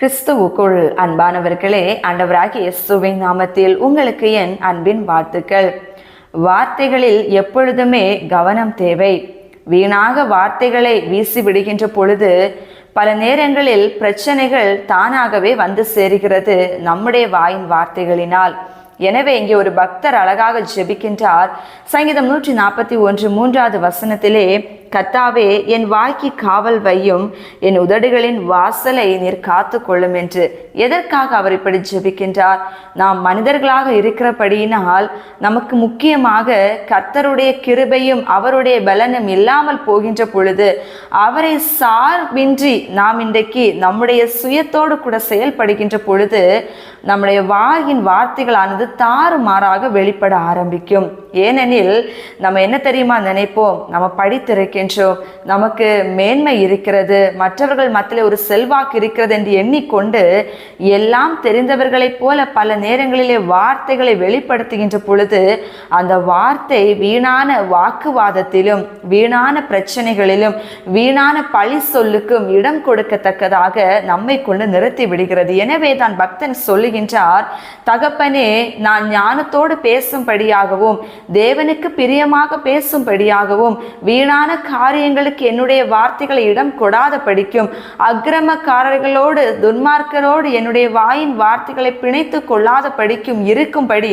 கிறிஸ்துவுக்குள் அன்பானவர்களே ஆண்டவராகிய இயேசுவின் நாமத்தில் உங்களுக்கு என் அன்பின் வாழ்த்துக்கள். வார்த்தைகளில் எப்பொழுதுமே கவனம் தேவை. வீணாக வார்த்தைகளை வீசி விடுகின்ற பொழுது பல நேரங்களில் பிரச்சனைகள் தானாகவே வந்து சேருகிறது நம்முடைய வாயின் வார்த்தைகளினால். எனவே இங்கே ஒரு பக்தர் அழகாக ஜெபிக்கின்றார். சங்கீதம் நூற்றி நாற்பத்தி ஒன்று மூன்றாவது வசனத்திலே கத்தாவே என் வாய்க்கு காவல் வையும் என் உதடுகளின் வாசலை நீர் காத்து கொள்ளும் என்று. எதற்காக அவர் இப்படி ஜெபிக்கின்றார்? நாம் மனிதர்களாக இருக்கிறபடியினால் நமக்கு முக்கியமாக கர்த்தருடைய கிருபையும் அவருடைய பலனும் இல்லாமல் போகின்ற பொழுது அவரை சார்பின்றி நாம் இன்றைக்கு நம்முடைய சுயத்தோடு கூட செயல்படுகின்ற பொழுது நம்முடைய வாயின் வார்த்தைகளானது தாறுமாறாக வெளிப்பட ஆரம்பிக்கும். ஏனெனில் நம்ம என்ன தெரியுமா நினைப்போம்? நம்ம படித்திருக்கின்றோம் நமக்கு மேன்மை இருக்கிறது மற்றவர்கள் மத்தியில் ஒரு செல்வாக்கு இருக்கிறது என்று எண்ணிக்கொண்டு எல்லாம் தெரிந்தவர்களைப் போல பல நேரங்களிலே வார்த்தைகளை வெளிப்படுத்துகின்ற பொழுது அந்த வார்த்தை வீணான வாக்குவாதத்திலும் வீணான பிரச்சனைகளிலும் வீணான பழி சொல்லுக்கும் இடம் கொடுக்கத்தக்கதாக நம்மை கொண்டு நிறுத்தி விடுகிறது. எனவே தான் பக்தன் சொல்லுகின்றார் தகப்பனே நான் ஞானத்தோடு பேசும்படியாகவும் தேவனுக்கு பிரியமாக பேசும்படியாகவும் வீணான காரியங்களுக்கு என்னுடைய வார்த்தைகளை இடம் கொடாத படிக்கும் அக்கிரமக்காரர்களோடு துன்மார்க்கரோடு என்னுடைய வாயின் வார்த்தைகளை பிணைத்து கொள்ளாத படிக்கும் இருக்கும்படி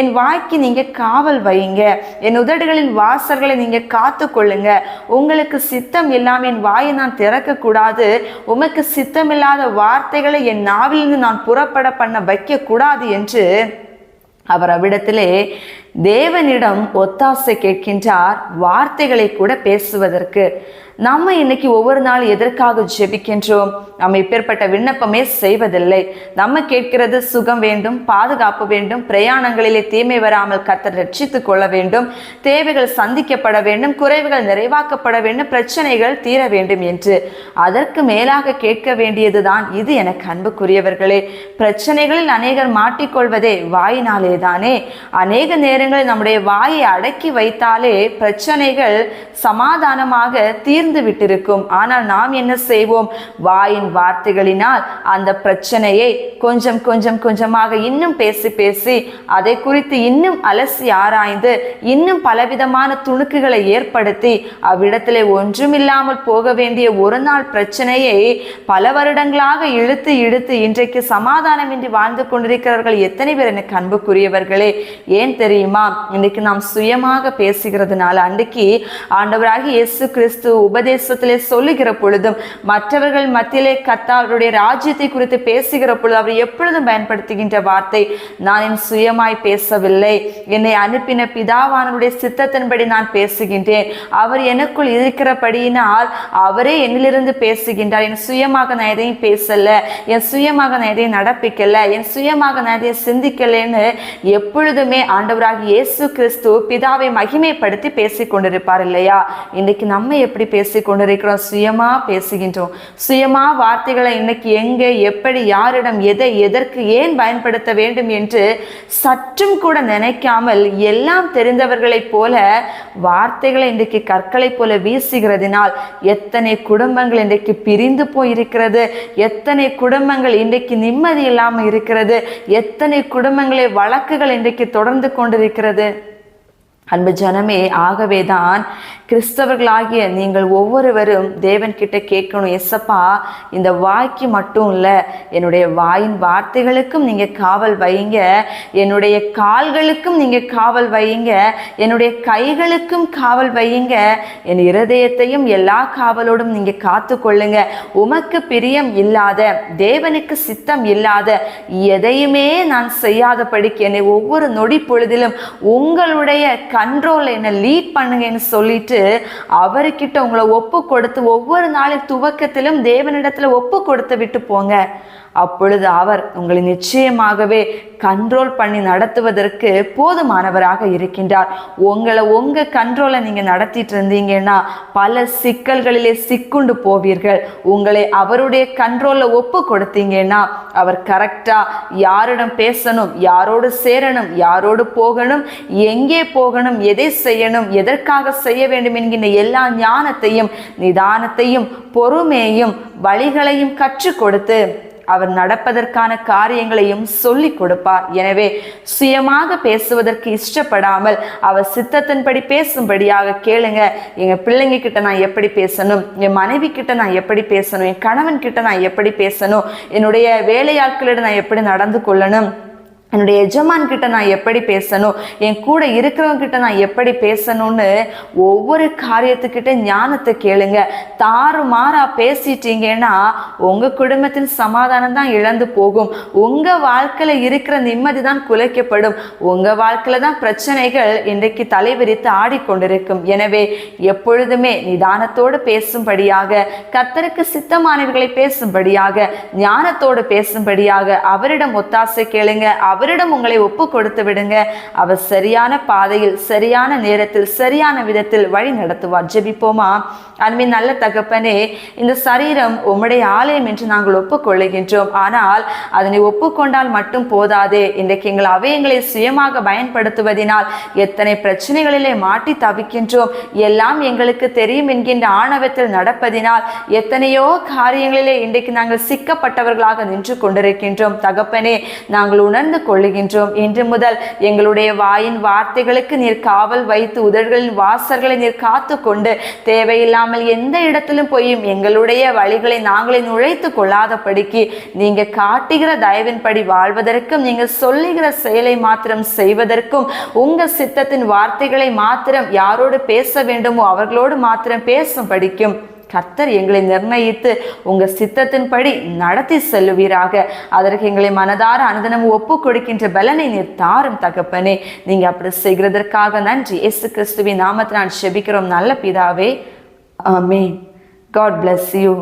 என் வாய்க்கு நீங்க காவல் வையுங்க. என் உதடுகளின் வாசர்களை நீங்க காத்து கொள்ளுங்க. உங்களுக்கு சித்தம் இல்லாமல் என் வாயை நான் திறக்க கூடாது உமக்கு சித்தமில்லாத வார்த்தைகளை என் நாவிலிருந்து நான் புறப்பட பண்ண வைக்க கூடாது என்று அவர் அவ்விடத்திலே தேவனிடம் ஒத்தாசை கேட்கின்றார் வார்த்தைகளை கூட பேசுவதற்கு. நம்ம இன்னைக்கு ஒவ்வொரு நாள் எதற்காக ஜெபிக்கின்றோம்? நம்ம இப்பேற்பட்ட விண்ணப்பமே செய்வதில்லை. நம்ம கேட்கிறது சுகம் வேண்டும் பாதுகாப்பு வேண்டும் பிரயாணங்களிலே தீமை வராமல் கத்தர் ரட்சித்துக் கொள்ள வேண்டும் தேவைகள் சந்திக்கப்பட வேண்டும் குறைவுகள் நிறைவாக்கப்பட வேண்டும் பிரச்சனைகள் தீர வேண்டும் என்று. அதற்கு மேலாக கேட்க வேண்டியதுதான் இது எனக்கு அன்புக்குரியவர்களே. பிரச்சனைகளில் அநேகர் மாட்டிக்கொள்வதே வாயினாலே தானே அநேக நேரங்களில் நம்முடைய வாயை அடக்கி வைத்தாலே பிரச்சனைகள் சமாதானமாக தீர்ந்து விட்டிருக்கும். ஆனால் நாம் என்ன செய்வோம்? வாயின் வார்த்தைகளினால் அந்த பிரச்சனையை கொஞ்சம் கொஞ்சம் கொஞ்சமாக இன்னும் பேசி பேசி அதை குறித்து இன்னும் அலசி ஆராய்ந்து இன்னும் பலவிதமான துணுக்குகளை ஏற்படுத்தி அவ்விடத்திலே ஒன்றுமில்லாமல் போக வேண்டிய ஒரு நாள் பிரச்சனையை பல வருடங்களாக இழுத்து இழுத்து இன்றைக்கு சமாதானமின்றி வாழ்ந்து கொண்டிருக்கிறவர்கள் எத்தனை பேர் எனக்கு அன்புக்குரியவர்களே? ஏன் தெரியுமா? இன்னைக்கு நாம் சுயமாக பேசுகிறதுனால அன்றைக்கு ஆண்டவராகி இயேசு கிறிஸ்து உபதேசத்திலே சொல்லுகிற பொழுதும் மற்றவர்கள் மத்தியிலே கர்த்தாவுடைய ராஜ்யத்தை குறித்து பேசுகிற பொழுது அவர் எப்பொழுதும் பயன்படுத்துகின்ற வார்த்தை நான் என் சுயமாய் பேசவில்லை. என்னை அனுப்பின பிதாவானவருடைய சித்தத்தின்படி நான் பேசுகின்றேன். அவர் எனக்குள் இருக்கிறபடியினால் அவரே என்னிலிருந்து பேசுகின்றார். என் சுயமாக நான் எதையும் பேசல. என் சுயமாக நான் எதையும் நடப்பிக்கல. என் சுயமாக நான் எதையும் சிந்திக்கலைன்னு எப்பொழுதுமே ஆண்டவராக இயேசு கிறிஸ்து பிதாவை மகிமைப்படுத்தி பேசிக் கொண்டிருப்பார் இல்லையா? இன்னைக்கு நம்ம எப்படி பேசிக் கொண்டிருக்கிறோம் சுயமா பேசுகின்றோம். சுயமா வார்த்தைகளை இன்னைக்கு எங்கே எப்படி யாரிடம் எதை எதற்கு ஏன் பயன்படுத்த வேண்டும் என்று சற்றும் கூட நினைக்காமல் எல்லாம் தெரிந்தவர்களைப் போல வார்த்தைகளை இன்றைக்கு கற்களை போல வீசுகிறதினால் எத்தனை குடும்பங்கள் இன்றைக்கு பிரிந்து போயிருக்கிறது? எத்தனை குடும்பங்கள் இன்றைக்கு நிம்மதி இல்லாமல் இருக்கிறது? எத்தனை குடும்பங்களை வழக்குகள் இன்றைக்கு தொடர்ந்து கொண்டிருக்கிறது? இருக்கிறது. அன்பு ஜனமே ஆகவேதான் கிறிஸ்தவர்களாகிய நீங்கள் ஒவ்வொருவரும் தேவன் கிட்ட கேட்கணும் எஸ்ஸப்பா இந்த வாய்க்கு மட்டும் இல்லை என்னுடைய வாயின் வார்த்தைகளுக்கும் நீங்கள் காவல் வையுங்க என்னுடைய கால்களுக்கும் நீங்கள் காவல் வையுங்க என்னுடைய கைகளுக்கும் காவல் வையுங்க என் இருதயத்தையும் எல்லா காவலோடும் நீங்கள் காத்து கொள்ளுங்க உமக்கு பிரியம் இல்லாத தேவனுக்கு சித்தம் இல்லாத எதையுமே நான் செய்யாதபடிக்கு என்னை ஒவ்வொரு நொடி பொழுதிலும் உங்களுடைய க கண்ட்ரோலில் என்னை லீட் பண்ணுங்கன்னு சொல்லிட்டு அவர்கிட்ட உங்களை ஒப்பு கொடுத்து ஒவ்வொரு நாளின் துவக்கத்திலும் தேவனிடத்தில் ஒப்பு கொடுத்து விட்டு போங்க. அப்பொழுது அவர் உங்களை நிச்சயமாகவே கண்ட்ரோல் பண்ணி நடத்துவதற்கு போதுமானவராக இருக்கின்றார். உங்களை உங்க கண்ட்ரோலை நீங்க நடத்திட்டு இருந்தீங்கன்னா பல சிக்கல்களிலே சிக்குண்டு போவீர்கள். உங்களை அவருடைய கண்ட்ரோல்ல ஒப்பு கொடுத்தீங்கன்னா அவர் கரெக்டா யாரிடம் பேசணும் யாரோடு சேரணும் யாரோடு போகணும் எங்கே போகணும் எதை செய்யணும் எதற்காக செய்ய வேண்டும் என்கின்ற எல்லா ஞானத்தையும் நிதானத்தையும் பொறுமையையும் வழிகளையும் கற்றுக் கொடுத்து அவர் நடப்பதற்கான காரியங்களையும் சொல்லி கொடுப்பார். எனவே சுயமாக பேசுவதற்கு இஷ்டப்படாமல் அவர் சித்தத்தின்படி பேசும்படியாக கேளுங்க. எங்க பிள்ளைங்க கிட்ட நான் எப்படி பேசணும்? என் மனைவி கிட்ட நான் எப்படி பேசணும்? என் கணவன் கிட்ட நான் எப்படி பேசணும்? என்னுடைய வேலையாட்களிடம் நான் எப்படி நடந்து கொள்ளணும்? என்னுடைய எஜமான் கிட்ட நான் எப்படி பேசணும்? என் கூட இருக்கிறவங்க கிட்ட நான் எப்படி பேசணும்னு ஒவ்வொரு காரியத்துக்கிட்ட ஞானத்தை கேளுங்க. தாறுமாறா பேசிட்டீங்கன்னா உங்க குடும்பத்தின் சமாதானம் தான் இழந்து போகும். உங்க வாழ்க்கையில இருக்கிற நிம்மதி தான் குலைக்கப்படும். உங்க வாழ்க்கையில தான் பிரச்சனைகள் இன்றைக்கு தலைவிரித்து ஆடிக்கொண்டிருக்கும். எனவே எப்பொழுதுமே நிதானத்தோடு பேசும்படியாக கத்தருக்கு சித்தமானவர்களை பேசும்படியாக ஞானத்தோடு பேசும்படியாக அவரிடம் ஒத்தாசை கேளுங்க. அவரிடம் உங்களை ஒப்பு கொடுத்து விடுங்க. அவர் சரியான பாதையில் சரியான நேரத்தில் சரியான விதத்தில் வழி நடத்துவார். ஜெபிப்போமா? அன்பின் நல்ல தகப்பனே இந்த சரீரம் உம்முடைய ஆலயம் என்று நாங்கள் ஒப்புக்கொள்ளுகின்றோம் ஆனால் அதனை ஒப்புக்கொண்டால் மட்டும் போதாதே. இன்றைக்கு எங்கள் அவயங்களை சுயமாக பயன்படுத்துவதினால் எத்தனை பிரச்சனைகளிலே மாட்டி தவிக்கின்றோம். எல்லாம் எங்களுக்கு தெரியும் என்கின்ற ஆணவத்தில் நடப்பதினால் எத்தனையோ காரியங்களிலே இன்றைக்கு நாங்கள் சிக்கப்பட்டவர்களாக நின்று கொண்டிருக்கின்றோம். தகப்பனே நாங்கள் உணர்ந்து கொள்ளுகின்றோம். இன்று முதல் எங்களுடைய வாயின் வார்த்தைகளுக்கு நீர் காவல் வைத்து உதடுகளின் வாசல்களை நீர் காத்து கொண்டு தேவையில்லாமல் எந்த இடத்திலும் போயும் எங்களுடைய வழிகளை நாங்களே நுழைத்து கொள்ளாதபடிக்கு நீங்க காட்டுகிற தயவின்படி வாழ்வதற்கும் நீங்க சொல்லுகிற செயலை மாத்திரம் செய்வதற்கும் உங்க சித்தத்தின் வார்த்தைகளை மாத்திரம் யாரோடு பேச வேண்டுமோ அவர்களோடு மாத்திரம் பேசும் படிக்கும் கர்த்தர் எங்களை நிர்ணயித்து உங்கள் சித்தத்தின்படி நடத்தி செல்லுவீராக. அதற்கு எங்களை மனதார அனுதினம் ஒப்பு கொடுக்கின்ற பலனை நீர் தாரும் தகப்பனே. நீங்கள் அப்படி செய்கிறதற்காக நன்றி. இயேசு கிறிஸ்துவின் நாமத்தை நான் செபிக்கிறோம். நல்ல பிதாவே. ஆமே காட் பிளஸ் யூ